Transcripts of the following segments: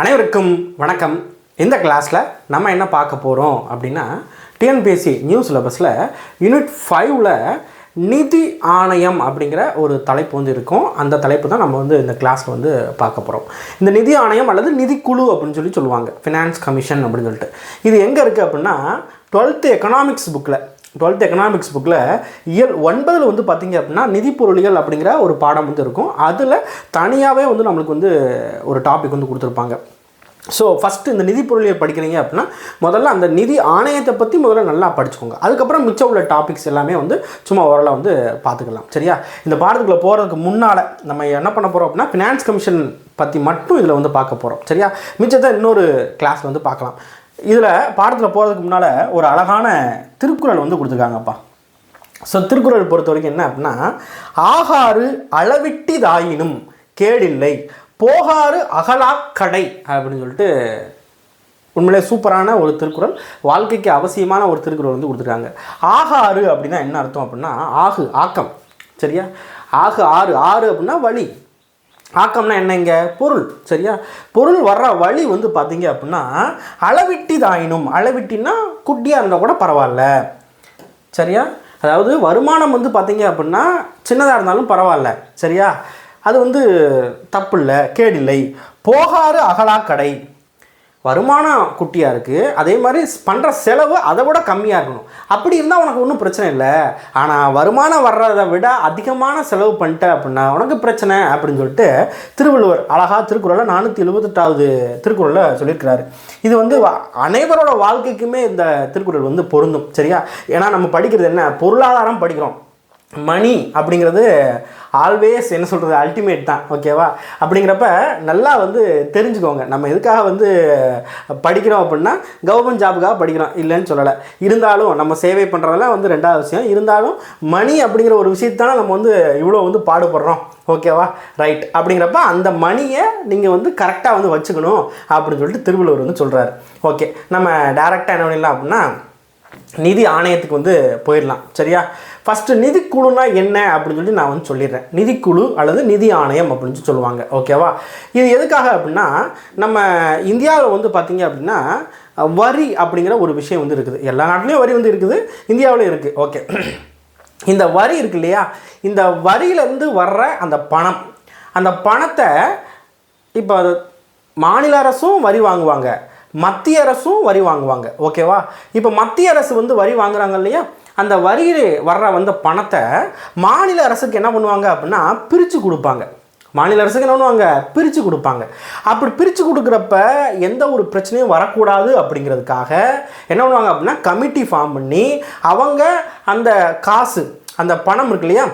அனைவருக்கும் வணக்கம். இந்த கிளாஸில் நம்ம என்ன பார்க்க போகிறோம் அப்படின்னா டிஎன்பிஎஸ்சி நியூ சிலபஸில் யூனிட் ஃபைவ்ல நிதி ஆணையம் அப்படிங்கிற ஒரு தலைப்பு வந்து இருக்கும். அந்த தலைப்பு தான் நம்ம வந்து இந்த கிளாஸில் வந்து பார்க்க போகிறோம் இந்த நிதி ஆணையம் அல்லது நிதிக்குழு அப்படின்னு சொல்லி சொல்லுவாங்க. ஃபினான்ஸ் கமிஷன் அப்படின்னு சொல்லிட்டு. இது எங்கே இருக்குது அப்படின்னா டுவெல்த்து எக்கனாமிக்ஸ் புக்கில் டுவெல்த் எக்கனாமிக்ஸ் புக்கில் இயல் ஒன்பதில் வந்து பார்த்தீங்க அப்படின்னா நிதி பொருளிகள் அப்படிங்கிற ஒரு பாடம் வந்து இருக்கும். அதில் தனியாகவே வந்து நம்மளுக்கு வந்து ஒரு டாபிக் வந்து கொடுத்துருப்பாங்க. ஸோ ஃபஸ்ட்டு இந்த நிதி பொருளியல் படிக்கிறீங்க அப்படின்னா முதல்ல அந்த நிதி ஆணையத்தை பற்றி முதல்ல நல்லா படிச்சுக்கோங்க. அதுக்கப்புறம் மிச்சம் உள்ள டாபிக்ஸ் எல்லாமே வந்து சும்மா ஓரளவு வந்து பார்த்துக்கலாம் சரியா? இந்த பாடத்துக்குள்ளே போகிறதுக்கு முன்னால் நம்ம என்ன பண்ண போகிறோம் அப்படின்னா ஃபினான்ஸ் கமிஷன் பற்றி மட்டும் இதில் வந்து பார்க்க போகிறோம் சரியா? மிச்சத்தை இன்னொரு கிளாஸ் வந்து பார்க்கலாம். இதில் பாடத்தில் போகிறதுக்கு முன்னால் ஒரு அழகான திருக்குறள் வந்து கொடுத்துருக்காங்கப்பா. ஸோ திருக்குறள் பொறுத்த வரைக்கும் என்ன அப்படின்னா ஆகாறு அளவிட்டிதாயினும் கேடில்லை போகாறு அகலாக்கடை அப்படின்னு சொல்லிட்டு உண்மையிலே சூப்பரான ஒரு திருக்குறள் வாழ்க்கைக்கு அவசியமான ஒரு திருக்குறள் வந்து கொடுத்துருக்காங்க. ஆகாறு அப்படின்னா என்ன அர்த்தம் அப்படின்னா ஆகு ஆக்கம் சரியா? ஆகு ஆறு ஆறு அப்படின்னா வழி ஆக்கம்னா என்னங்க பொருள். சரியா? பொருள் வர்ற வழி வந்து பார்த்தீங்க அப்படின்னா அளவிட்டிதாயினும். அளவிட்டின்னா குட்டியாக இருந்தால் கூட பரவாயில்ல சரியா? அதாவது வருமானம் வந்து பார்த்தீங்க அப்படின்னா சின்னதாக இருந்தாலும் பரவாயில்ல சரியா? அது வந்து தப்பு இல்லை கேடில்லை. போகாறு அகலாக்கடை. வருமானம் குட்டியாக இருக்குது அதே மாதிரி பண்ணுற செலவு அதை விட கம்மியாக இருக்கணும். அப்படி இருந்தால் உனக்கு ஒன்றும் பிரச்சனை இல்லை. ஆனால் வருமானம் வர்றதை விட அதிகமான செலவு பண்ணிட்ட அப்படின்னா உனக்கு பிரச்சனை அப்படின்னு சொல்லிட்டு திருவள்ளுவர் அழகாக திருக்குறளில் நானூற்றி எழுபத்தெட்டாவது திருக்குறளில் சொல்லியிருக்கிறாரு. இது வந்து அனைவரோட வாழ்க்கைக்குமே இந்த திருக்குறள் வந்து பொருந்தும் சரியா? ஏன்னா நம்ம படிக்கிறது என்ன? பொருளாதாரம் படிக்கிறோம். மணி அப்படிங்கிறது ஆல்வேஸ் என்ன சொல்கிறது அல்டிமேட் தான் ஓகேவா அப்படிங்கிறப்ப நல்லா வந்து தெரிஞ்சுக்கோங்க. நம்ம எதுக்காக வந்து படிக்கிறோம் அப்படின்னா கவர்மெண்ட் ஜாபுக்காக படிக்கிறோம். இல்லைன்னு சொல்லலை. இருந்தாலும் நம்ம சேவை பண்ணுறதெல்லாம் வந்து ரெண்டாவது விஷயம். இருந்தாலும் மணி அப்படிங்கிற ஒரு விஷயத்தான நம்ம வந்து இவ்வளோ வந்து பாடுபடுறோம். ஓகேவா ரைட் அப்படிங்கிறப்ப அந்த மணியை நீங்கள் வந்து கரெக்டாக வந்து வச்சுக்கணும் அப்படின்னு சொல்லிட்டு திருவள்ளுவர் வந்து சொல்கிறாரு ஓகே நம்ம டேரெக்டாக என்ன பண்ணிடலாம் அப்படின்னா நிதி ஆணையத்துக்கு வந்து போயிடலாம். சரியா? ஃபஸ்ட்டு நிதிக்குழுனா என்ன அப்படின்னு சொல்லி நான் வந்து சொல்லிடுறேன். நிதிக்குழு அல்லது நிதி ஆணையம் அப்படின்னு சொல்லி சொல்லுவாங்க. ஓகேவா இது எதுக்காக அப்படின்னா நம்ம இந்தியாவில் வந்து பார்த்திங்க அப்படின்னா வரி அப்படிங்கிற ஒரு விஷயம் வந்து இருக்குது. எல்லா நாட்டிலையும் வரி வந்து இருக்குது. இந்தியாவிலும் இருக்குது ஓகே இந்த வரி இருக்கு இல்லையா? இந்த வரியிலேருந்து வர்ற அந்த பணம். அந்த பணத்தை இப்போ மாநில அரசும் வரி வாங்குவாங்க. மத்திய அரசும் வரி வாங்குவாங்க ஓகேவா இப்போ மத்திய அரசு வந்து வரி வாங்குறாங்க இல்லையா? அந்த வரியில் வர்ற வந்த பணத்தை மாநில அரசுக்கு என்ன பண்ணுவாங்க அப்படின்னா பிரித்து கொடுப்பாங்க. மாநில அரசுக்கு என்ன பண்ணுவாங்க? பிரித்து கொடுப்பாங்க. அப்படி பிரித்து கொடுக்குறப்ப எந்த ஒரு பிரச்சனையும் வரக்கூடாது அப்படிங்கிறதுக்காக என்ன பண்ணுவாங்க அப்படின்னா கமிட்டி ஃபார்ம் பண்ணி அவங்க அந்த காசு அந்த பணம் இருக்கு இல்லையா?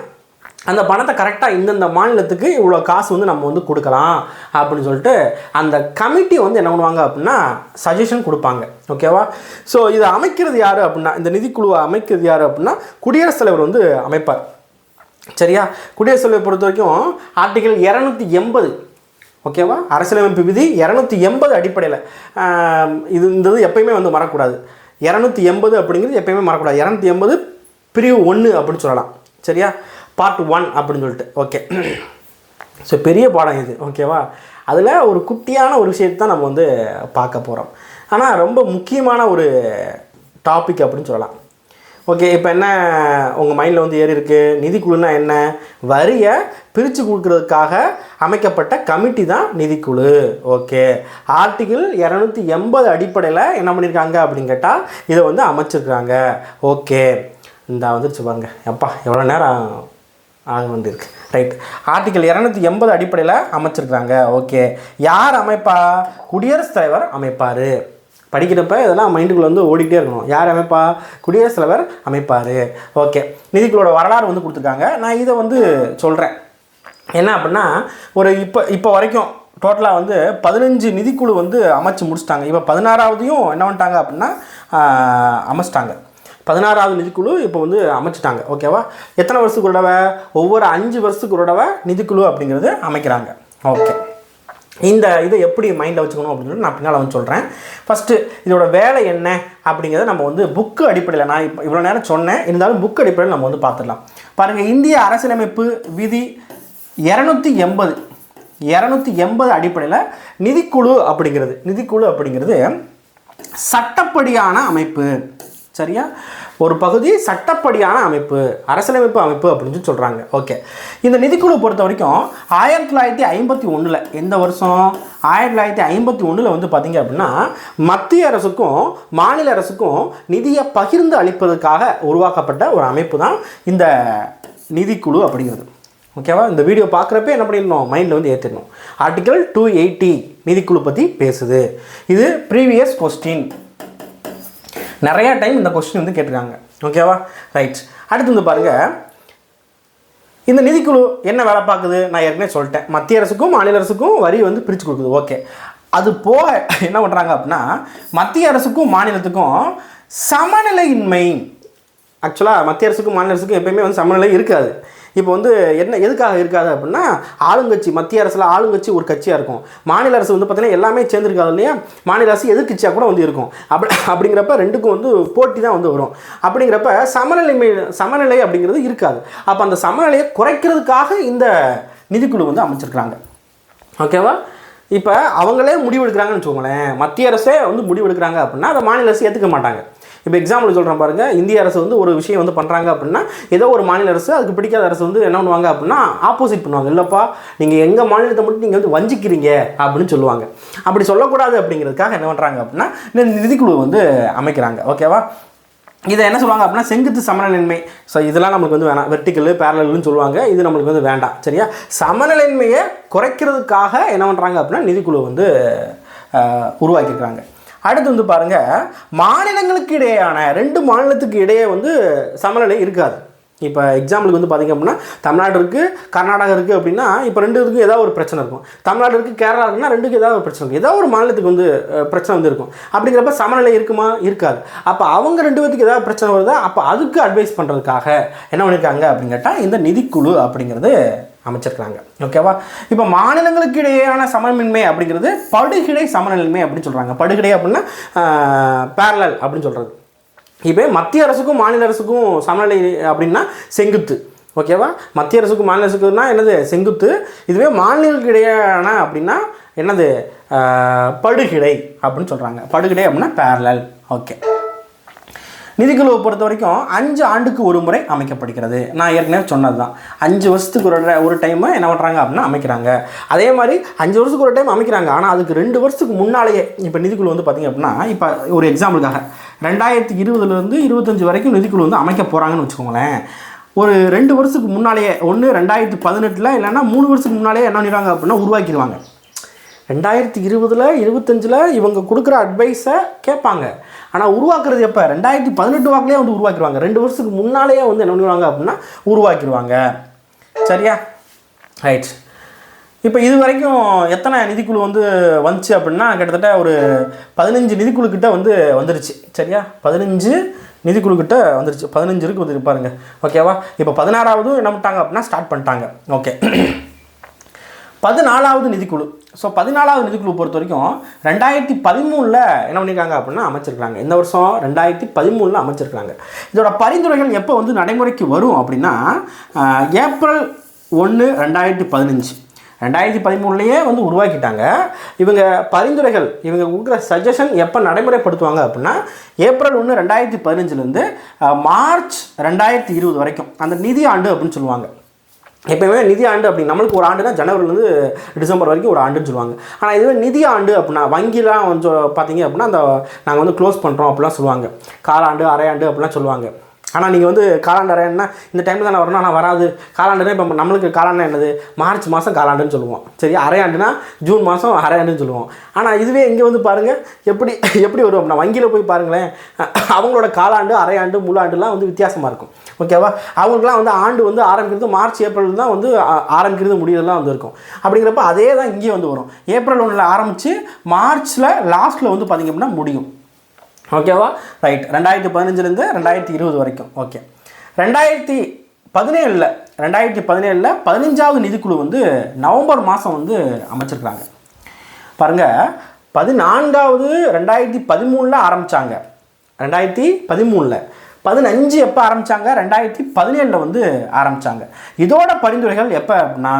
அந்த பணத்தை கரெக்டாக இந்தந்த மாநிலத்துக்கு இவ்வளோ காசு வந்து நம்ம வந்து கொடுக்கலாம் அப்படின்னு சொல்லிட்டு அந்த கமிட்டி வந்து என்ன பண்ணுவாங்க அப்படின்னா சஜஷன் கொடுப்பாங்க. ஓகேவா ஸோ இதை அமைக்கிறது யார் அப்படின்னா இந்த நிதிக்குழுவை அமைக்கிறது யார் அப்படின்னா குடியரசுத் தலைவர் வந்து அமைப்பார். சரியா? குடியரசுத் தலைவர் பொறுத்த வரைக்கும் ஆர்டிகல் இரநூத்தி எண்பது. ஓகேவா அரசியலமைப்பு விதி இரநூத்தி எண்பது அடிப்படையில். இது இந்த இது எப்பயுமே வந்து மறக்கூடாது இரநூத்தி எண்பது அப்படிங்கிறது எப்பயுமே மறக்கூடாது இரநூத்தி எண்பது பிரிவு ஒன்று அப்படின்னு சொல்லலாம். சரியா? பார்ட் ஒன் அப்படின்னு சொல்லிட்டு. ஓகே ஸோ பெரிய பாடம் இது. ஓகேவா அதில் ஒரு குட்டியான ஒரு விஷயத்தை தான் நம்ம வந்து பார்க்க போகிறோம் ஆனால் ரொம்ப முக்கியமான ஒரு டாபிக் அப்படின்னு சொல்லலாம். ஓகே இப்போ என்ன? உங்கள் மைண்டில் வந்து ஏறி இருக்கு. நிதிக்குழுனா என்ன? வரியை பிரித்து கொடுக்கறதுக்காக அமைக்கப்பட்ட கமிட்டி தான் நிதிக்குழு ஓகே ஆர்டிகிள் இரநூத்தி எண்பது அடிப்படையில் என்ன பண்ணியிருக்காங்க அப்படின்னு கேட்டால் இதை வந்து அமைச்சிருக்காங்க. ஓகே இந்த வந்துருச்சு பாருங்க. எப்பா எவ்வளோ நேரம் ஆக வந்திருக்கு. ரைட் ஆர்டிக்கல் இரநூத்தி எண்பது அடிப்படையில் அமைச்சிருக்காங்க ஓகே யார் அமைப்பா? குடியரசுத் தலைவர் அமைப்பார். படிக்கிறப்ப இதெல்லாம் மைண்டுக்குள்ளே வந்து ஓடிக்கிட்டே இருக்கணும். யார் அமைப்பா? குடியரசுத் தலைவர் அமைப்பார். ஓகே நிதிக்குள்ளோட வரலாறு வந்து கொடுத்துருக்காங்க. நான் இதை வந்து சொல்கிறேன் என்ன அப்படின்னா ஒரு இப்போ இப்போ வரைக்கும் டோட்டலாக வந்து பதினஞ்சு நிதிக்குழு வந்து அமைச்சு முடிச்சிட்டாங்க. இப்போ பதினாறாவதையும் என்ன பண்ணிட்டாங்க அப்படின்னா அமைச்சிட்டாங்க. பதினாறாவது நிதிக்குழு இப்போ வந்து அமைச்சிட்டாங்க ஓகேவா எத்தனை வருஷத்துக்கு ஒரு தடவை? ஒவ்வொரு அஞ்சு வருஷத்துக்கு ஒரு தடவை நிதிக்குழு அப்படிங்கிறது அமைக்கிறாங்க ஓகே இந்த இதை எப்படி மைண்டில் வச்சுக்கணும் அப்படின்னு நான் பின்னால் வந்து சொல்கிறேன் ஃபஸ்ட்டு இதோட வேலை என்ன அப்படிங்கிறத நம்ம வந்து புக்கு அடிப்படையில் நான் இப்போ இவ்வளோ நேரம் சொன்னேன். இருந்தாலும் புக் அடிப்படையில் நம்ம வந்து பார்த்துடலாம். பாருங்கள் இந்திய அரசியலமைப்பு விதி இரநூத்தி எண்பது இரநூத்தி எண்பது அடிப்படையில் நிதிக்குழு அப்படிங்கிறது நிதிக்குழு அப்படிங்கிறது சட்டப்படியான அமைப்பு. சரியா? ஒரு பகுதி சட்டப்படியான அமைப்பு அரசியலமைப்பு அமைப்பு அப்படின்னு சொல்லி சொல்கிறாங்க ஓகே இந்த நிதிக்குழு பொறுத்த வரைக்கும் ஆயிரத்தி தொள்ளாயிரத்தி ஐம்பத்தி ஒன்றில் எந்த வருஷம்? ஆயிரத்தி தொள்ளாயிரத்தி ஐம்பத்தி ஒன்றில் வந்து பார்த்தீங்க அப்படின்னா மத்திய அரசுக்கும் மாநில அரசுக்கும் நிதியை பகிர்ந்து அளிப்பதற்காக உருவாக்கப்பட்ட ஒரு அமைப்பு தான் இந்த நிதிக்குழு அப்படிங்கிறது. ஓகேவா இந்த வீடியோ பார்க்குறப்ப என்ன பண்ணிடணும்? மைண்டில் வந்து ஏற்றிடணும் ஆர்டிக்கல் டூ எயிட்டி நிதிக்குழு பற்றி பேசுது. இது ப்ரீவியஸ் கொஸ்டின் நிறையா டைம் இந்த கொஸ்டின் வந்து கேட்டிருக்காங்க. ஓகேவா ரைட் அடுத்து வந்து பாருங்கள் இந்த நிதிக்குழு என்ன வேலை பார்க்குது? நான் ஏற்கனவே சொல்லிட்டேன். மத்திய அரசுக்கும் மாநில அரசுக்கும் வரி வந்து பிரித்து கொடுக்குது. ஓகே அது போக என்ன பண்ணுறாங்க அப்படின்னா மத்திய அரசுக்கும் மாநிலத்துக்கும் சமநிலையின்மை. ஆக்சுவலாக மத்திய அரசுக்கும் மாநில அரசுக்கும் எப்பயுமே வந்து சமநிலை இருக்காது. இப்போ வந்து என்ன எதுக்காக இருக்காது அப்படின்னா ஆளுங்கட்சி மத்திய அரசில் ஆளுங்கட்சி ஒரு கட்சியாக இருக்கும். மாநில அரசு வந்து பார்த்திங்கன்னா எல்லாமே சேர்ந்துருக்காது இல்லையா? மாநில அரசு எதிர்கட்சியாக கூட வந்து இருக்கும். அப்படி அப்படிங்கிறப்ப ரெண்டுக்கும் வந்து போட்டி தான் வந்து வரும். அப்படிங்கிறப்ப சமநிலைமை சமநிலை அப்படிங்கிறது இருக்காது. அப்போ அந்த சமநிலையை குறைக்கிறதுக்காக இந்த நிதிக்குழு வந்து அமைச்சிருக்கிறாங்க. ஓகேவா? இப்போ அவங்களே முடிவெடுக்கிறாங்கன்னு வச்சுக்கோங்களேன். மத்திய அரசே வந்து முடிவெடுக்கிறாங்க அப்படின்னா அதை மாநில அரசு ஏற்றுக்க மாட்டாங்க. இப்போ எக்ஸாம்பிள் சொல்கிறேன் பாருங்கள் இந்திய அரசு வந்து ஒரு விஷயம் வந்து பண்ணுறாங்க அப்படின்னா ஏதோ ஒரு மாநில அரசு அதுக்கு பிடிக்காத அரசு வந்து என்ன பண்ணுவாங்க அப்படின்னா ஆப்போசிட் பண்ணுவாங்க. இல்லைப்பா நீங்கள் எங்கள் மாநிலத்தை மட்டும் நீங்கள் வந்து வஞ்சிக்கிறீங்க அப்படின்னு சொல்லுவாங்க. அப்படி சொல்லக்கூடாது அப்படிங்கிறதுக்காக என்ன பண்ணுறாங்க அப்படின்னா இந்த நிதிக்குழு வந்து அமைக்கிறாங்க. ஓகேவா இதை என்ன சொல்லுவாங்க அப்படின்னா செங்குத்து சமநிலைமை ஸோ இதெல்லாம் நம்மளுக்கு வந்து வேணாம். வெர்டிக்கல் பேரலல்னு சொல்லுவாங்க. இது நம்மளுக்கு வந்து வேண்டாம். சரியா? சமநிலையின்மையை குறைக்கிறதுக்காக என்ன பண்ணுறாங்க அப்படின்னா நிதிக்குழு வந்து உருவாக்கியிருக்கிறாங்க. அடுத்து வந்து பாருங்கள் மாநிலங்களுக்கு இடையேயான ரெண்டு மாநிலத்துக்கு இடையே வந்து சமநிலை இருக்காது. இப்போ எக்ஸாம்பிளுக்கு வந்து பார்த்திங்க அப்படின்னா தமிழ்நாடு இருக்குது கர்நாடகா இருக்குது அப்படின்னா இப்போ ரெண்டு இதுக்கும் ஏதாவது ஒரு பிரச்சனை இருக்கும். தமிழ்நாடு இருக்குது கேரளா இருக்குன்னா ரெண்டுக்கும் ஏதாவது ஒரு பிரச்சனை இருக்கும். ஏதாவது ஒரு மாநிலத்துக்கு வந்து பிரச்சனை வந்து இருக்கும். அப்படிங்கிறப்ப சமநிலை இருக்குமா? இருக்காது. அப்போ அவங்க ரெண்டு பேத்துக்கு ஏதாவது பிரச்சனை வருதா? அப்போ அதுக்கு அட்வைஸ் பண்ணுறதுக்காக என்ன பண்ணியிருக்காங்க அப்படின்னு கேட்டால் இந்த நிதிக்குழு அப்படிங்கிறது அமைச்சிருக்கிறாங்க. ஓகேவா இப்போ மாநிலங்களுக்கு இடையேயான சமமின்மை அப்படிங்கிறது படுகிடை சமநிலைமை அப்படின்னு சொல்கிறாங்க படுகிடை அப்படின்னா பேரலல் அப்படின்னு சொல்கிறது இப்போ மத்திய அரசுக்கும் மாநில அரசுக்கும் சமநிலை அப்படின்னா செங்குத்து. ஓகேவா மத்திய அரசுக்கும் மாநில அரசுக்குன்னா என்னது? செங்குத்து. இதுவே மாநிலங்களுக்கு இடையேயான அப்படின்னா என்னது? படுகிடை அப்படின்னு சொல்கிறாங்க படுகிடை அப்படின்னா பேரலல் ஓகே நிதிக்குழுவை பொறுத்த வரைக்கும் அஞ்சு ஆண்டுக்கு ஒரு முறை அமைக்கப்படுகிறது. நான் ஏற்கனவே சொன்னது தான் அஞ்சு வருஷத்துக்கு ஒரு ட- ஒரு டைமு என்ன பண்ணுறாங்க அப்படின்னா அமைக்கிறாங்க. அதே மாதிரி அஞ்சு வருஷத்துக்கு ஒரு டைம் அமைக்கிறாங்க. ஆனால் அதுக்கு ரெண்டு வருஷத்துக்கு முன்னாலேயே இப்போ நிதிக்குழு வந்து பார்த்திங்க அப்படின்னா இப்போ ஒரு எக்ஸாம்பிளுக்காக ரெண்டாயிரத்தி இருபதுலேருந்து இருபத்தஞ்சு வரைக்கும் நிதிக்குழு வந்து அமைக்க போகிறாங்கன்னு வச்சுக்கோங்களேன். ஒரு ரெண்டு வருஷத்துக்கு முன்னாலேயே ஒன்று ரெண்டாயிரத்தி பதினெட்டில் இல்லைன்னா மூணு வருஷத்துக்கு முன்னாலேயே என்ன பண்ணிடுவாங்க அப்படின்னா உருவாக்கிடுவாங்க. ரெண்டாயிரத்தி இருபதில் இருபத்தஞ்சில் இவங்க கொடுக்குற அட்வைஸை கேட்பாங்க. ஆனால் உருவாக்குறது எப்போ? ரெண்டாயிரத்தி பதினெட்டு வாக்கிலே வந்து உருவாக்கிடுவாங்க. ரெண்டு வருஷத்துக்கு முன்னாலேயே வந்து என்ன பண்ணுவாங்க அப்படின்னா உருவாக்கிடுவாங்க. சரியா? ரைட் இப்போ இது வரைக்கும் எத்தனை நிதிக்குழு வந்து வந்துச்சு அப்படின்னா கிட்டத்தட்ட ஒரு பதினஞ்சு நிதிக்குழு கிட்ட வந்து வந்துருச்சு. சரியா? பதினஞ்சு நிதிக்குழு கிட்ட வந்துருச்சு. பதினஞ்சு இருக்கு வந்து பாருங்க. ஓகேவா இப்போ பதினாறாவது என்ன பண்ணிட்டாங்க அப்படின்னா ஸ்டார்ட் பண்ணிட்டாங்க. ஓகே பதினாலாவது நிதிக்குழு. ஸோ பதினாலாவது நிதிக்குழு பொறுத்த வரைக்கும் ரெண்டாயிரத்தி பதிமூணில் என்ன பண்ணியிருக்காங்க அப்படின்னா அமைச்சிருக்காங்க இந்த வருஷம் ரெண்டாயிரத்தி பதிமூணில் அமைச்சிருக்காங்க இதோட பரிந்துரைகள் எப்போ வந்து நடைமுறைக்கு வரும் அப்படின்னா ஏப்ரல் ஒன்று ரெண்டாயிரத்தி பதினஞ்சு. ரெண்டாயிரத்தி பதிமூணுலேயே வந்து உருவாக்கிட்டாங்க. இவங்க பரிந்துரைகள் இவங்க கொடுக்குற சஜஷன் எப்போ நடைமுறைப்படுத்துவாங்க அப்படின்னா ஏப்ரல் ஒன்று ரெண்டாயிரத்தி பதினஞ்சுலேருந்து மார்ச் ரெண்டாயிரத்தி இருபது வரைக்கும். அந்த நிதி ஆண்டு அப்படின்னு சொல்லுவாங்க. எப்பயுமே நிதி ஆண்டு அப்படி நம்மளுக்கு ஒரு ஆண்டுனா ஜனவரிலேருந்து டிசம்பர் வரைக்கும் ஒரு ஆண்டுன்னு சொல்லுவாங்க. ஆனால் இதுவே நிதி ஆண்டு அப்படின்னா வங்கிலாம் கொஞ்சம் பார்த்தீங்க அப்படின்னா அந்த நாங்கள் வந்து க்ளோஸ் பண்ணுறோம் அப்படிலாம் சொல்லுவாங்க. காலாண்டு அரையாண்டு அப்படிலாம் சொல்லுவாங்க. ஆனால் நீங்கள் வந்து காலாண்டர் என்ன இந்த டைமில் தானே வரணும் ஆனால் வராது. காலாண்டுனா இப்போ நம்மளுக்கு காலாண்டு என்னது? மார்ச் மாதம் காலாண்டுன்னு சொல்லுவோம். சரி அரையாண்டுனா ஜூன் மாதம் அரையாண்டுன்னு சொல்லுவோம். ஆனால் இதுவே இங்கே வந்து பாருங்கள் எப்படி எப்படி வரும்? அப்படின்னா வங்கியில் போய் பாருங்களேன். அவங்களோட காலாண்டு அரையாண்டு முழாண்டுலாம் வந்து வித்தியாசமாக இருக்கும். ஓகேவா அவங்களுக்குலாம் வந்து ஆண்டு வந்து ஆரம்பிக்கிறது மார்ச் ஏப்ரல் தான் வந்து ஆரம்பிக்கிறது முடியறதுலாம் வந்து இருக்கும். அப்படிங்கிறப்ப அதே தான் இங்கேயே வந்து வரும். ஏப்ரல் ஒன்றில் ஆரம்பித்து மார்ச்சில் லாஸ்ட்டில் வந்து பார்த்திங்க அப்படின்னா முடியும். ஓகேவா ரைட் ரெண்டாயிரத்தி பதினஞ்சுலேருந்து ரெண்டாயிரத்தி இருபது வரைக்கும். ஓகே ரெண்டாயிரத்தி பதினேழில் ரெண்டாயிரத்தி பதினேழில் பதினஞ்சாவது நிதிக்குழு வந்து நவம்பர் மாதம் வந்து அமைச்சிருக்கிறாங்க. பாருங்கள் பதினான்காவது ரெண்டாயிரத்தி பதிமூணில் ஆரம்பித்தாங்க ரெண்டாயிரத்தி பதிமூணில். பதினஞ்சு எப்போ ஆரம்பித்தாங்க ரெண்டாயிரத்தி பதினேழில் வந்து ஆரம்பித்தாங்க இதோட பரிந்துரைகள் எப்போ அப்படின்னா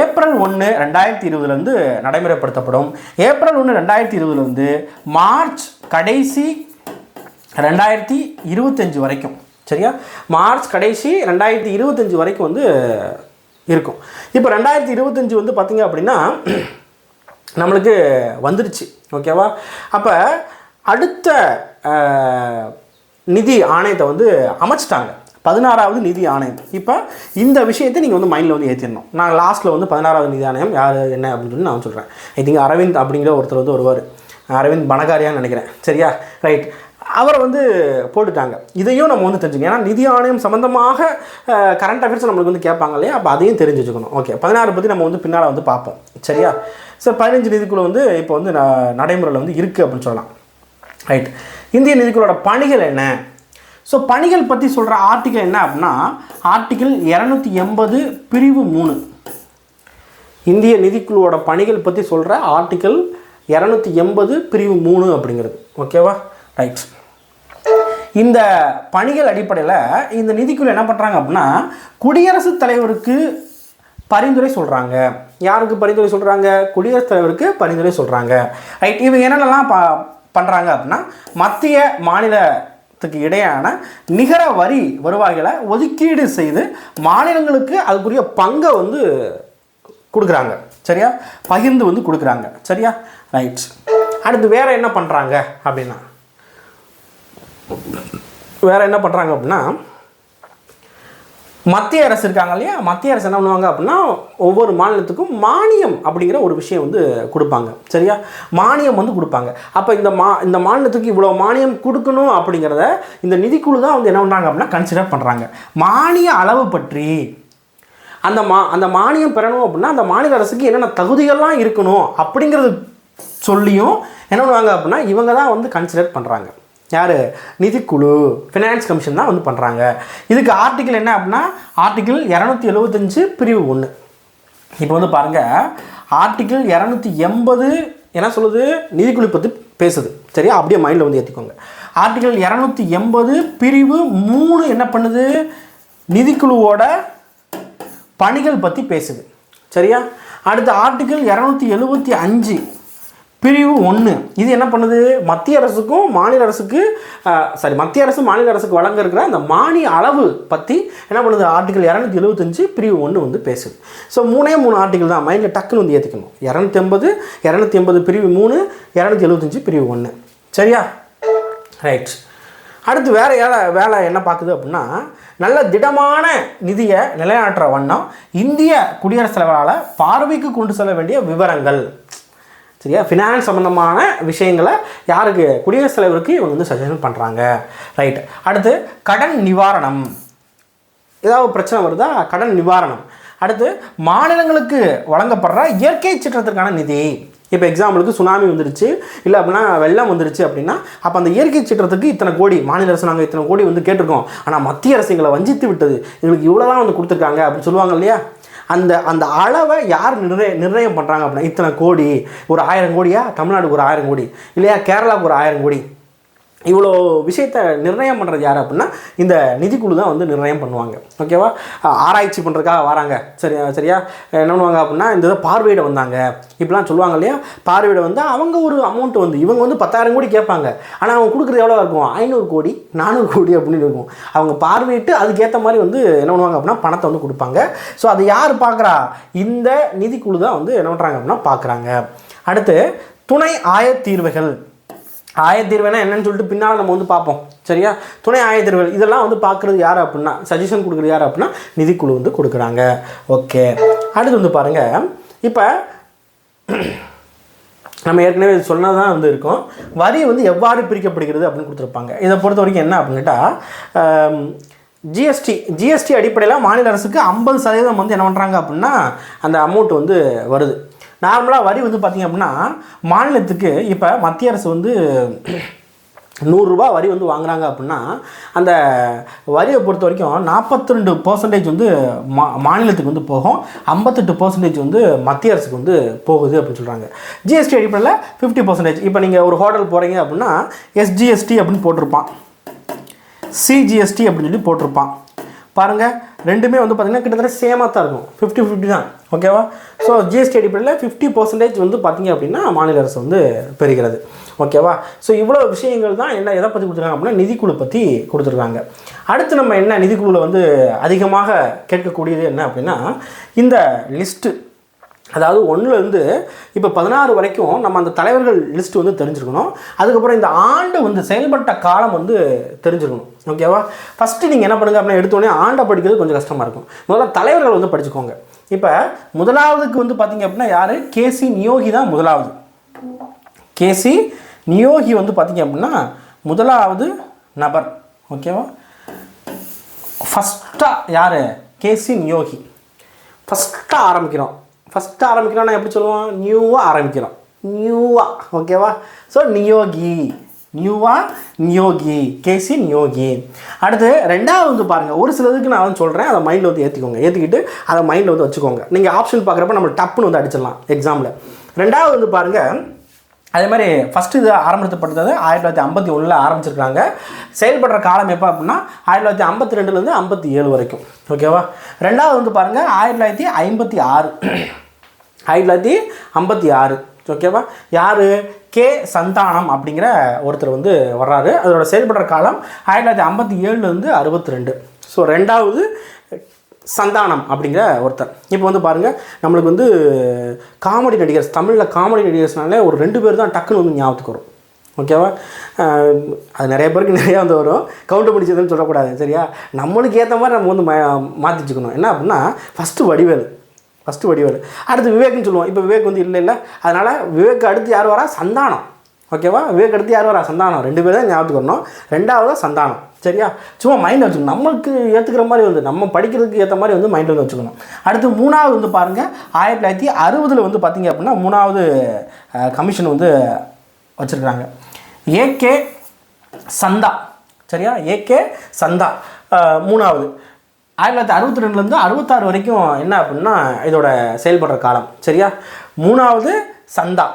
ஏப்ரல் ஒன்று ரெண்டாயிரத்தி இருபதுலேருந்து நடைமுறைப்படுத்தப்படும். ஏப்ரல் ஒன்று ரெண்டாயிரத்தி இருபதுலேருந்து மார்ச் கடைசி ரெண்டாயிரத்தி இருபத்தஞ்சு வரைக்கும். சரியா? மார்ச் கடைசி ரெண்டாயிரத்தி இருபத்தஞ்சு வரைக்கும் வந்து இருக்கும். இப்போ ரெண்டாயிரத்தி இருபத்தஞ்சு வந்து பார்த்திங்க அப்படின்னா நம்மளுக்கு வந்துடுச்சு. ஓகேவா? அப்போ அடுத்த நிதி ஆணையத்தை வந்து அமைச்சிட்டாங்க. பதினாறாவது நிதி ஆணையம். இப்போ இந்த விஷயத்தை நீங்கள் வந்து மைண்டில் வந்து ஏற்றிடணும் நான் லாஸ்ட்டில் வந்து பதினாறாவது நிதி ஆணையம் யார் என்ன அப்படின்னு சொல்லி நான் சொல்கிறேன் ஐ திங்க் அரவிந்த் அப்படிங்கிற ஒருத்தர் வந்து வருவார். அரவிந்த் பணக்காரியான்னு நினைக்கிறேன். சரியா? ரைட் அவரை வந்து போட்டுட்டாங்க. இதையும் நம்ம வந்து தெரிஞ்சுக்கணும். ஏன்னா நிதி ஆணையம் சம்மந்தமாக கரண்ட் அஃபேர்ஸ் நம்மளுக்கு வந்து கேட்பாங்க இல்லையா? அப்போ அதையும் தெரிஞ்சு வச்சுக்கணும் ஓகே பதினாறு பற்றி நம்ம வந்து பின்னால் வந்து பார்ப்போம். சரியா? சார் பதினஞ்சு நிதிக்குழு வந்து இப்போ வந்து நடைமுறையில் வந்து இருக்குது அப்படின்னு சொல்லலாம். ரைட் இந்திய நிதிக்குழுவோட பணிகள் என்ன? ஸோ பணிகள் பற்றி சொல்கிற ஆர்டிக்கல் என்ன அப்படின்னா ஆர்டிக்கல் இரநூத்தி எண்பது பிரிவு மூணு. இந்திய நிதிக்குழுவோட பணிகள் பற்றி சொல்கிற ஆர்டிக்கல் இரநூத்தி எண்பது பிரிவு மூணு அப்படிங்கிறது. ஓகேவா ரைட் இந்த பணிகள் அடிப்படையில் இந்த நிதிக்குழு என்ன பண்ணுறாங்க அப்படின்னா குடியரசுத் தலைவருக்கு பரிந்துரை சொல்கிறாங்க யாருக்கு பரிந்துரை சொல்கிறாங்க குடியரசுத் தலைவருக்கு பரிந்துரை சொல்கிறாங்க ரைட் இவங்க என்னென்னலாம் ப பண்ணுறாங்க அப்படின்னா மத்திய மாநிலத்துக்கு இடையான நிகர வரி வருவாய்களை ஒதுக்கீடு செய்து மாநிலங்களுக்கு அதுக்குரிய பங்கை வந்து கொடுக்குறாங்க. சரியா? பகிர்ந்து வந்து கொடுக்குறாங்க. சரியா? ரைட் அடுத்து வேற என்ன பண்ணுறாங்க அப்படின்னா வேறு என்ன பண்ணுறாங்க அப்படின்னா மத்திய அரசு இருக்காங்க இல்லையா? மத்திய அரசு என்ன பண்ணுவாங்க அப்படின்னா ஒவ்வொரு மாநிலத்துக்கும் மானியம் அப்படிங்கிற ஒரு விஷயம் வந்து கொடுப்பாங்க. சரியா? மானியம் வந்து கொடுப்பாங்க. அப்போ இந்த மா இந்த மாநிலத்துக்கு இவ்வளோ மானியம் கொடுக்கணும் அப்படிங்கிறத இந்த நிதிக்குழு தான் வந்து என்ன பண்ணுறாங்க அப்படின்னா கன்சிடர் பண்ணுறாங்க மானிய அளவு பற்றி அந்த மா அந்த மானியம் பெறணும் அப்படின்னா அந்த மாநில அரசுக்கு என்னென்ன தகுதிகள்லாம் இருக்கணும் அப்படிங்கிறது சொல்லியும் என்ன பண்ணுவாங்க அப்படின்னா இவங்க தான் வந்து கன்சிடர் பண்ணுறாங்க யார்? நிதிக்குழு. ஃபினான்ஸ் கமிஷன் தான் வந்து பண்ணுறாங்க இதுக்கு ஆர்டிக்கிள் என்ன அப்படின்னா ஆர்டிக்கிள் இரநூத்தி எழுபத்தஞ்சு பிரிவு ஒன்று இப்போ வந்து பாருங்கள் ஆர்டிக்கிள் இரநூத்தி எண்பது என்ன சொல்லுது? நிதிக்குழு பற்றி பேசுது. சரியா? அப்படியே மைண்டில் வந்து ஏற்றிக்கோங்க ஆர்டிக்கிள் இரநூத்தி எண்பது பிரிவு மூணு என்ன பண்ணுது? நிதிக்குழுவோட பணிகள் பற்றி பேசுது. சரியா? அடுத்த ஆர்டிக்கிள் இரநூத்தி எழுபத்தி அஞ்சு பிரிவு ஒன்று இது என்ன பண்ணுது? மத்திய அரசுக்கும் மாநில அரசுக்கு சாரி மத்திய அரசு மாநில அரசுக்கு வழங்க இருக்கிற அந்த மானிய அளவு பற்றி என்ன பண்ணுது? ஆர்டிகல் இரநூத்தி எழுபத்தஞ்சு பிரிவு ஒன்று வந்து பேசுது. ஸோ மூணே மூணு ஆர்டிகல் தான். மைண்டில் டக்குன்னு வந்து ஏற்றுக்கணும் இரநூத்தி ஐம்பது இரநூத்தி எண்பது பிரிவு மூணு இரநூத்தி எழுபத்தஞ்சு பிரிவு ஒன்று சரியா? ரைட் அடுத்து வேறு ஏழை வேலை என்ன பார்க்குது அப்படின்னா நல்ல திடமான நிதியை நிலைநாட்டுற வண்ணம் இந்திய குடியரசுத் தலைவரால் பார்வைக்கு கொண்டு செல்ல வேண்டிய விவரங்கள். சரியா? ஃபினான்ஸ் சம்மந்தமான விஷயங்களை யாருக்கு? குடியரசுத் தலைவருக்கு இவங்க வந்து சஜஷன் பண்ணுறாங்க ரைட் அடுத்து கடன் நிவாரணம். ஏதாவது பிரச்சனை வருதா? கடன் நிவாரணம். அடுத்து மாநிலங்களுக்கு வழங்கப்படுற இயற்கை சீற்றத்திற்கான நிதி. இப்போ எக்ஸாம்பிளுக்கு சுனாமி வந்துருச்சு. இல்லை அப்படின்னா வெள்ளம் வந்துருச்சு அப்படின்னா அப்போ அந்த இயற்கை சீற்றத்துக்கு இத்தனை கோடி மாநில அரசு நாங்கள் இத்தனை கோடி வந்து கேட்டிருக்கோம். ஆனால் மத்திய அரசு எங்களை வஞ்சித்து விட்டது. எங்களுக்கு இவ்வளோதான் வந்து கொடுத்துருக்காங்க அப்படின்னு சொல்லுவாங்க இல்லையா? அந்த அந்த அளவை யார் நிர்ணய நிர்ணயம் பண்ணுறாங்க அப்படின்னா இத்தனை கோடி ஒரு ஆயிரம் கோடியா? தமிழ்நாடுக்கு ஒரு ஆயிரம் கோடி. இல்லையா? கேரளாவுக்கு ஒரு ஆயிரம் கோடி. இவ்வளோ விஷயத்தை நிர்ணயம் பண்ணுறது யார் அப்படின்னா இந்த நிதிக்குழு தான் வந்து நிர்ணயம் பண்ணுவாங்க. ஓகேவா ஆராய்ச்சி பண்ணுறதுக்காக வராங்க. சரியா சரியா? என்ன பண்ணுவாங்க அப்படின்னா இந்த இதை பார்வையிட வந்தாங்க. இப்படிலாம் சொல்லுவாங்க இல்லையா? பார்வையிட வந்து அவங்க ஒரு அமௌண்ட் வந்து இவங்க வந்து பத்தாயிரம் கோடி கேட்பாங்க. ஆனால் அவங்க கொடுக்குறது எவ்வளோ இருக்கும்? ஐநூறு கோடி நானூறு கோடி அப்படின்னு இருக்கும். அவங்க பார்வையிட்டு அதுக்கேற்ற மாதிரி வந்து என்ன பண்ணுவாங்க அப்படின்னா பணத்தை வந்து கொடுப்பாங்க. ஸோ அதை யார் பார்க்குறா? இந்த நிதிக்குழு தான் வந்து என்ன பண்ணுறாங்க அப்படின்னா பார்க்குறாங்க. அடுத்து துணை ஆயத்தீர்வைகள். ஆயத்தீர்வுனா என்னன்னு சொல்லிட்டு பின்னால் நம்ம வந்து பார்ப்போம். சரியா? துணை ஆயத்தீர்வுகள். இதெல்லாம் வந்து பார்க்குறது யார் அப்படின்னா சஜஷன் கொடுக்குறது யார் அப்படின்னா நிதிக்குழு வந்து கொடுக்குறாங்க. ஓகே அடுத்து வந்து பாருங்கள் இப்போ நம்ம ஏற்கனவே சொன்னது தான் வந்து இருக்கும். வரி வந்து எவ்வாறு பிரிக்கப்படுகிறது அப்படின்னு கொடுத்துருப்பாங்க. இதை பொறுத்த வரைக்கும் என்ன அப்படின்னுட்டா ஜிஎஸ்டி ஜிஎஸ்டி அடிப்படையில் மாநில அரசுக்கு ஐம்பது சதவீதம் வந்து என்ன பண்ணுறாங்க அப்படின்னா அந்த அமௌண்ட் வந்து வருது. நார்மலாக வரி வந்து பார்த்திங்க அப்படின்னா மாநிலத்துக்கு இப்போ மத்திய அரசு வந்து நூறுரூபா வரி வந்து வாங்குறாங்க அப்படின்னா அந்த வரியை பொறுத்த வரைக்கும் நாற்பத்தி ரெண்டு பர்சன்டேஜ் வந்து மா மாநிலத்துக்கு வந்து போகும். ஐம்பத்தெட்டு பர்சன்டேஜ் வந்து மத்திய அரசுக்கு வந்து போகுது அப்படின்னு சொல்கிறாங்க ஜிஎஸ்டி அடிப்படையில் ஃபிஃப்டி பர்சன்டேஜ் இப்போ நீங்கள் ஒரு ஹோட்டல் போகிறீங்க அப்படின்னா எஸ்ஜிஎஸ்டி அப்படின்னு போட்டிருப்பான். சிஜிஎஸ்டி அப்படின்னு சொல்லி போட்டிருப்பான். பாருங்கள் ரெண்டுமே வந்து பார்த்திங்கன்னா கிட்டத்தட்ட சேமாக தான் இருக்கும். ஃபிஃப்டி ஃபிஃப்டி தான். ஓகேவா ஸோ ஜிஎஸ்டி அடிப்படையில் ஃபிஃப்டி பர்சன்டேஜ் வந்து பார்த்திங்க அப்படின்னா மாநில அரசு வந்து பெறுகிறது. ஓகேவா ஸோ இவ்வளோ விஷயங்கள் தான் என்ன எதை பற்றி கொடுத்துருக்காங்க அப்படின்னா நிதிக்குழு பற்றி கொடுத்துருக்காங்க. அடுத்து நம்ம என்ன நிதிக்குழுவில் வந்து அதிகமாக கேட்கக்கூடியது என்ன அப்படின்னா இந்த லிஸ்ட்டு அதாவது ஒன்றுலேருந்து இப்போ பதினாறு வரைக்கும் நம்ம அந்த தலைவர்கள் லிஸ்ட் வந்து தெரிஞ்சுருக்கணும். அதுக்கப்புறம் இந்த ஆண்டு வந்து செயல்பட்ட காலம் வந்து தெரிஞ்சுருக்கணும். ஓகேவா ஃபஸ்ட்டு நீங்கள் என்ன பண்ணுங்க அப்படின்னா எடுத்தோடனே ஆண்டை படிக்கிறது கொஞ்சம் கஷ்டமாக இருக்கும். முதல்ல தலைவர்கள் வந்து படிச்சுக்கோங்க. இப்போ முதலாவதுக்கு வந்து பார்த்தீங்க அப்படின்னா யார்? கேசி நியோகி தான் முதலாவது. கேசி நியோகி வந்து பார்த்தீங்க அப்படின்னா முதலாவது நபர். ஓகேவா ஃபஸ்ட்டாக யார்? கேசி நியோகி. ஃபஸ்ட்டாக ஆரம்பிக்கிறோம். ஃபஸ்ட்டு ஆரம்பிக்கிறோம்னா எப்படி சொல்லுவோம்? நியூவாக ஆரம்பிக்கிறோம். நியூவாக ஓகேவா? ஸோ நியோகி. நியூவா நியோகி. கேசி நியோகி. அடுத்து ரெண்டாவது வந்து பாருங்கள் ஒரு சிலதுக்கு நான் வந்து சொல்கிறேன் அதை மைண்டில் வந்து ஏற்றிக்கோங்க ஏற்றிக்கிட்டு அதை மைண்டில் வந்து வச்சுக்கோங்க. நீங்கள் ஆப்ஷன் பார்க்குறப்ப நம்ம டப்புன்னு வந்து அடிச்சிடலாம். எக்ஸாமில் ரெண்டாவது வந்து பாருங்கள் அதே மாதிரி ஃபஸ்ட்டு இது ஆரம்பித்தப்பட்டது ஆயிரத்தி தொள்ளாயிரத்தி ஐம்பத்தி ஒன்றில் ஆரம்பிச்சிருக்காங்க செயல்படுற காலம் எப்போ அப்படின்னா ஆயிரத்தி தொள்ளாயிரத்தி ஐம்பத்தி ரெண்டுலேருந்து ஐம்பத்தி ஏழு வரைக்கும். ஓகேவா ரெண்டாவது வந்து பாருங்கள் ஆயிரத்தி தொள்ளாயிரத்தி ஐம்பத்தி ஆறு. ஆயிரத்தி தொள்ளாயிரத்தி ஐம்பத்தி ஆறு. ஓகேவா யார்? கே சந்தானம் அப்படிங்கிற ஒருத்தர் வந்து வர்றாரு. அதோட செயல்படுற காலம் ஆயிரத்தி தொள்ளாயிரத்தி ஐம்பத்தி ஏழுலேருந்து அறுபத்தி ரெண்டு. ஸோ ரெண்டாவது சந்தானம் அப்படிங்கிற ஒருத்தர். இப்போ வந்து பாருங்கள் நம்மளுக்கு வந்து காமெடி நடிகர்ஸ் தமிழில் காமெடி நடிகர்ஸ்னாலே ஒரு ரெண்டு பேர் தான் டக்குன்னு வந்து ஞாபகத்துக்கு வரும். ஓகேவா? அது நிறைய பேருக்கு நிறையா வந்து வரும். கவுண்ட் பிடிச்சதுன்னு சொல்லக்கூடாது சரியா? நம்மளுக்கு ஏற்ற மாதிரி நம்ம வந்து மா மாற்றி வச்சுக்கணும். என்ன அப்படின்னா ஃபஸ்ட்டு வடிவேலு. ஃபஸ்ட்டு வடிவேலு. அடுத்து விவேக்னு சொல்லுவோம். இப்போ விவேக் வந்து இல்லை இல்லை அதனால் விவேக் அடுத்து யார் வரா? சந்தானம். ஓகேவா? விவேக் அடுத்து யார் வரா? சந்தானம். ரெண்டு பேர் தான் ஞாபகத்துக்கு வரணும். ரெண்டாவது சந்தானம். சரியா? சும்மா மைண்டில் வச்சுக்கணும். நம்மளுக்கு ஏற்றுக்கிற மாதிரி வந்து நம்ம படிக்கிறதுக்கு ஏற்ற மாதிரி வந்து மைண்டில் வந்து வச்சுக்கணும். அடுத்து மூணாவது வந்து பாருங்கள் ஆயிரத்தி தொள்ளாயிரத்தி அறுபதில் வந்து பார்த்திங்க அப்படின்னா மூணாவது கமிஷன் வந்து வச்சுருக்குறாங்க ஏகே சந்தா. சரியா? ஏகே சந்தா. மூணாவது. ஆயிரத்தி தொள்ளாயிரத்தி அறுபத்தி ரெண்டுலேருந்து அறுபத்தாறு வரைக்கும் என்ன அப்படின்னா இதோட செயல்படுற காலம். சரியா? மூணாவது சந்தா.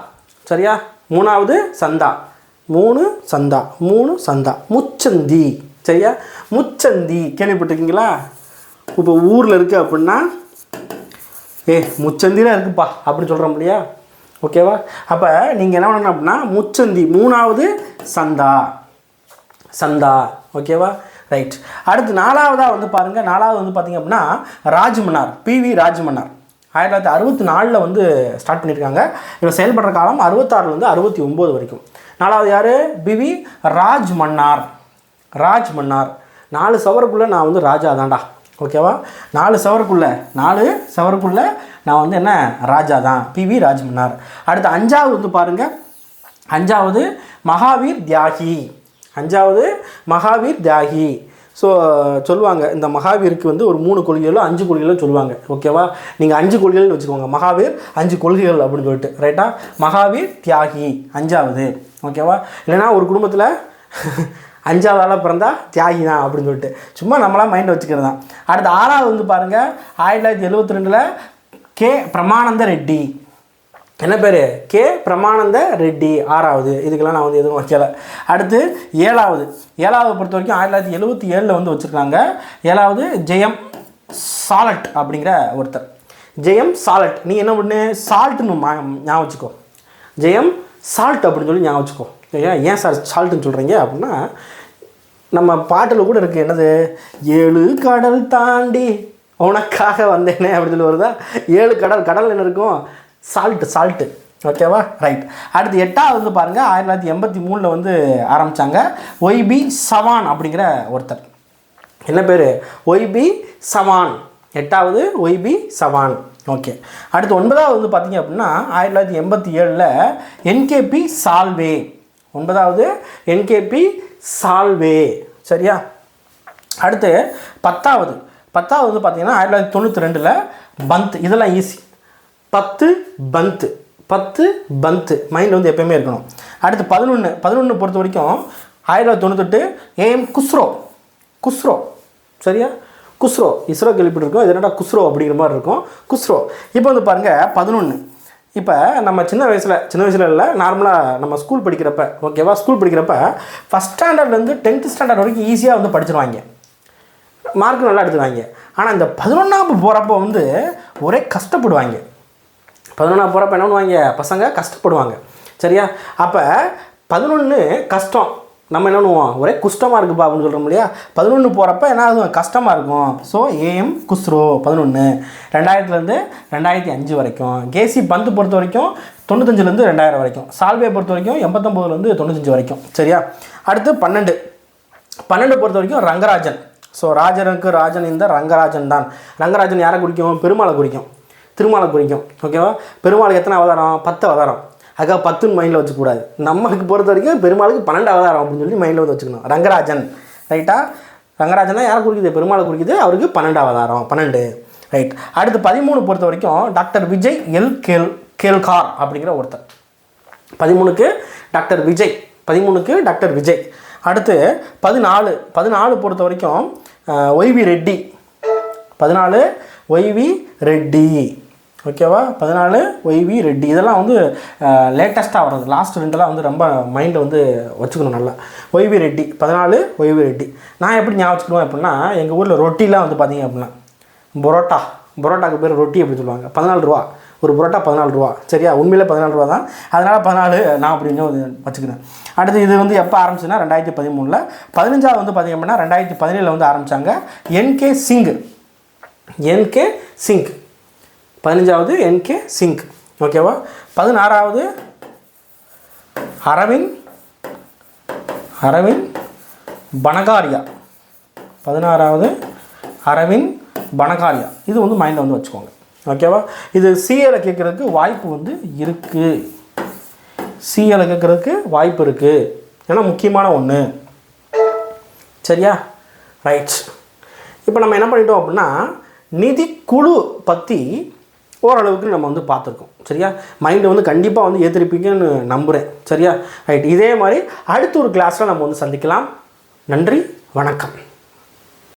சரியா? மூணாவது சந்தா. மூணு சந்தா. மூணு சந்தா. முச்சந்தி. சரியா முச்சந்தி கேள்விப்பட்டிருக்கீங்களா? இப்போ ஊரில் இருக்குது அப்படின்னா ஏ முச்சந்திலாம் இருக்குப்பா அப்படின்னு சொல்கிறோம் இல்லையா? ஓகேவா அப்போ நீங்கள் என்ன பண்ணணும் அப்படின்னா முச்சந்தி மூணாவது சந்தா. சந்தா ஓகேவா ரைட் அடுத்து நாலாவதாக வந்து பாருங்கள் நாலாவது வந்து பார்த்தீங்க அப்படின்னா ராஜ்மன்னார் பிவி ராஜ்மன்னார். ஆயிரத்தி தொள்ளாயிரத்தி அறுபத்தி நாலில் வந்து ஸ்டார்ட் பண்ணியிருக்காங்க இவர் செயல்படுற காலம் அறுபத்தாறுலேருந்து அறுபத்தி ஒம்பது வரைக்கும். நாலாவது யார்? பிவி ராஜ் மன்னார் ராஜ் மன்னார். நாலு சவருக்குள்ளே நான் வந்து ராஜா தான்டா. ஓகேவா நாலு சவருக்குள்ளே நாலு சவருக்குள்ளே நான் வந்து என்ன? ராஜா தான். பிவி ராஜ் மன்னார். அடுத்து அஞ்சாவது வந்து பாருங்கள் அஞ்சாவது மகாவீர் தியாகி. அஞ்சாவது மகாவீர் தியாகி. ஸோ சொல்லுவாங்க இந்த மகாவீருக்கு வந்து ஒரு மூணு கொள்கைகளோ அஞ்சு கொள்கைகளோ சொல்லுவாங்க. ஓகேவா நீங்கள் அஞ்சு கொள்கைகள்னு வச்சுக்கோங்க. மகாவீர் அஞ்சு கொள்கைகள் அப்படின்னு சொல்லிட்டு. ரைட்டா மகாவீர் தியாகி. அஞ்சாவது. ஓகேவா இல்லைன்னா ஒரு குடும்பத்தில் அஞ்சாவது ஆளாக பிறந்தா தியாகி தான் அப்படின்னு சொல்லிட்டு. சும்மா நம்மளாம் மைண்டில் வச்சுக்கிறது தான் அடுத்து ஆறாவது வந்து பாருங்கள் ஆயிரத்தி தொள்ளாயிரத்தி எழுபத்தி ரெண்டில் கே பிரமானந்த ரெட்டி. என்ன பேர்? கே பிரமானந்த ரெட்டி ஆறாவது. இதுக்கெல்லாம் நான் வந்து எதுவும் வைக்கல. அடுத்து ஏழாவது. ஏழாவது பொறுத்த வரைக்கும் ஆயிரத்தி தொள்ளாயிரத்தி எழுபத்தி ஏழில் வந்து வச்சுருக்காங்க. ஏழாவது ஜெயம் சாலட் அப்படிங்கிற ஒருத்தர். ஜெயம் சாலட். நீ என்ன பண்ணு? சால்ட்டுன்னு மா ஞாபகம் வச்சுக்கோ. ஜெயம் சால்ட் அப்படின்னு சொல்லி ஞாபகம் வச்சுக்கோ. ஏன் ஏன் சார் சால்ட்டுன்னு சொல்கிறீங்க அப்படின்னா நம்ம பாட்டில் கூட இருக்குது என்னது? ஏழு கடல் தாண்டி உனக்காக வந்தேனே அப்படின்னு சொல்லி வருதா? ஏழு கடல் கடல் என்ன இருக்கும்? சால்ட்டு சால்ட்டு ஓகேவா ரைட் அடுத்து எட்டாவது வந்து பாருங்கள் ஆயிரத்தி தொள்ளாயிரத்தி எண்பத்தி மூணில் வந்து ஆரம்பித்தாங்க ஒய்பி சவான் அப்படிங்கிற ஒருத்தர். என்ன பேர்? ஒய்பி சவான் எட்டாவது ஒய்பி சவான் ஓகே அடுத்து ஒன்பதாவது வந்து பார்த்தீங்க அப்படின்னா ஆயிரத்தி தொள்ளாயிரத்தி எண்பத்தி ஏழில் என்கேபி சால்வே ஒன்பதாவது என்கேபி சால்வே சரியா? அடுத்து பத்தாவது. பத்தாவது வந்து பார்த்தீங்கன்னா ஆயிரத்தி தொள்ளாயிரத்தி தொண்ணூற்றி ரெண்டில் பந்த். இதெல்லாம் ஈஸி பத்து பந்த். பத்து பந்த். மைண்டில் வந்து எப்பயுமே இருக்கணும். அடுத்து பதினொன்று பதினொன்று பொறுத்த வரைக்கும் ஆயிரத்தி தொள்ளாயிரத்தி தொண்ணூத்தெட்டு ஏஎம் குஸ்ரோ குஸ்ரோ சரியா? குஸ்ரோ இஸ்ரோ கேள்விப்பட்டிருக்கோம். இது என்னடா குஸ்ரோ அப்படிங்கிற மாதிரி இருக்கும். குஸ்ரோ இப்போ வந்து பாருங்கள் பதினொன்று இப்போ நம்ம சின்ன வயசில் சின்ன வயசில் இல்லை நார்மலாக நம்ம ஸ்கூல் படிக்கிறப்ப ஓகேவா ஸ்கூல் படிக்கிறப்ப ஃபஸ்ட் ஸ்டாண்டர்ட்லேருந்து டென்த்து ஸ்டாண்டர்ட் வரைக்கும் ஈஸியாக வந்து படிச்சிருவாங்க. மார்க் நல்லா எடுத்துருவாங்க. ஆனால் இந்த பதினொன்றாவது போகிறப்ப வந்து ஒரே கஷ்டப்படுவாங்க. பதினொன்றாவது போகிறப்ப என்ன பண்ணுவாங்க? பசங்க கஷ்டப்படுவாங்க. சரியா? அப்போ பதினொன்று கஷ்டம். நம்ம என்ன பண்ணுவோம்? ஒரே குஷ்டமாக இருக்குப்பா அப்படின்னு சொல்கிறோம் இல்லையா? பதினொன்று போகிறப்ப என்ன ஆகும்? கஷ்டமாக இருக்கும். ஸோ ஏஎம் குஸ்ரோ பதினொன்று ரெண்டாயிரத்துலேருந்து ரெண்டாயிரத்தி அஞ்சு வரைக்கும். கேசி பந்து பொறுத்த வரைக்கும் தொண்ணூத்தஞ்சுலேருந்து ரெண்டாயிரம் வரைக்கும். சால்வே பொறுத்த வரைக்கும் எண்பத்தொம்போதுலேருந்து தொண்ணூத்தஞ்சு வரைக்கும். சரியா? அடுத்து பன்னெண்டு. பன்னெண்டு பொறுத்த வரைக்கும் ரங்கராஜன். ஸோ ராஜனுக்கு ராஜன் இந்த ரங்கராஜன் தான். ரங்கராஜன் யாரை குறிக்கும்? பெருமாளை குறிக்கும். திருமாலை குறிக்கும். ஓகேவா பெருமாளுக்கு எத்தனை அவதாரம்? பத்து அவதாரம். அதுக்காக பத்துன்னு மைண்டில் வச்சுக்கூடாது நம்மளுக்கு பொறுத்த வரைக்கும் பெருமாளுக்கு பன்னெண்டு அவதாரம் அப்படின்னு சொல்லி மைண்டில் வந்து வச்சுக்கணும். ரங்கராஜன் ரைட்டாக ரங்கராஜனா யாரை குறிக்குது? பெருமாளை குறிக்குது. அவருக்கு பன்னெண்டு அவதாரம். பன்னெண்டு. ரைட் அடுத்து பதிமூணு பொறுத்த வரைக்கும் டாக்டர் விஜய் எல். கேல் கேல்கார் அப்படிங்கிற ஒருத்தர். பதிமூணுக்கு டாக்டர் விஜய். பதிமூணுக்கு டாக்டர் விஜய். அடுத்து பதினாலு. பதினாலு பொறுத்த வரைக்கும் ஒய்வி ரெட்டி. பதினாலு ஒய்வி ரெட்டி. ஓகேவா? பதினாலு ஒய்வி ரெட்டி. இதெல்லாம் வந்து லேட்டஸ்ட்டாக வர்றது. லாஸ்ட் ரெண்டெல்லாம் வந்து ரொம்ப மைண்டில் வந்து வச்சுக்கணும் நல்லா. ஒய்வி ரெட்டி. பதினாலு ஒய்வி ரெட்டி. நான் எப்படி ஞாபகம் வச்சுக்கணும் அப்படின்னா எங்கள் ஊரில் ரொட்டிலாம் வந்து பார்த்தீங்க அப்படின்னா பரோட்டா. பரோட்டாக்கு பேர் ரொட்டி அப்படி சொல்லுவாங்க. பதினாலு ரூபா. ஒரு பரோட்டா பதினாலு ரூபா. சரியா? உண்மையிலே பதினாலு ரூபா தான். அதனால் பதினாலு நான் அப்படின்னு வச்சுக்கிறேன். அடுத்து இது வந்து எப்போ ஆரம்பிச்சுன்னா ரெண்டாயிரத்தி பதிமூணில். பதினஞ்சாவது வந்து பார்த்தீங்க அப்படின்னா ரெண்டாயிரத்தி பதினேழில் வந்து ஆரம்பித்தாங்க என்கே சிங் என்கே சிங் பதினஞ்சாவது என்கே சிங்க் ஓகேவா பதினாறாவது அரவிந்த் அரவிந்த் பனகாரியா. பதினாறாவது அரவிந்த் பனகாரியா. இது வந்து மைண்டில் வந்து வச்சுக்கோங்க. ஓகேவா இது சிஏல கேட்குறதுக்கு வாய்ப்பு வந்து இருக்குது சிஏல கேட்குறதுக்கு வாய்ப்பு இருக்குது ஏன்னா முக்கியமான ஒன்று சரியா? ரைட்ஸ் இப்போ நம்ம என்ன பண்ணிட்டோம் அப்படின்னா நிதி குழு பற்றி ஓரளவுக்கு நம்ம வந்து பார்த்துருக்கோம். சரியா? மைண்டை வந்து கண்டிப்பாக வந்து ஏற்றிருப்பீங்கன்னு நம்புகிறேன் சரியா? ரைட் இதே மாதிரி அடுத்த ஒரு கிளாஸில் நம்ம வந்து சந்திக்கலாம். நன்றி. வணக்கம்.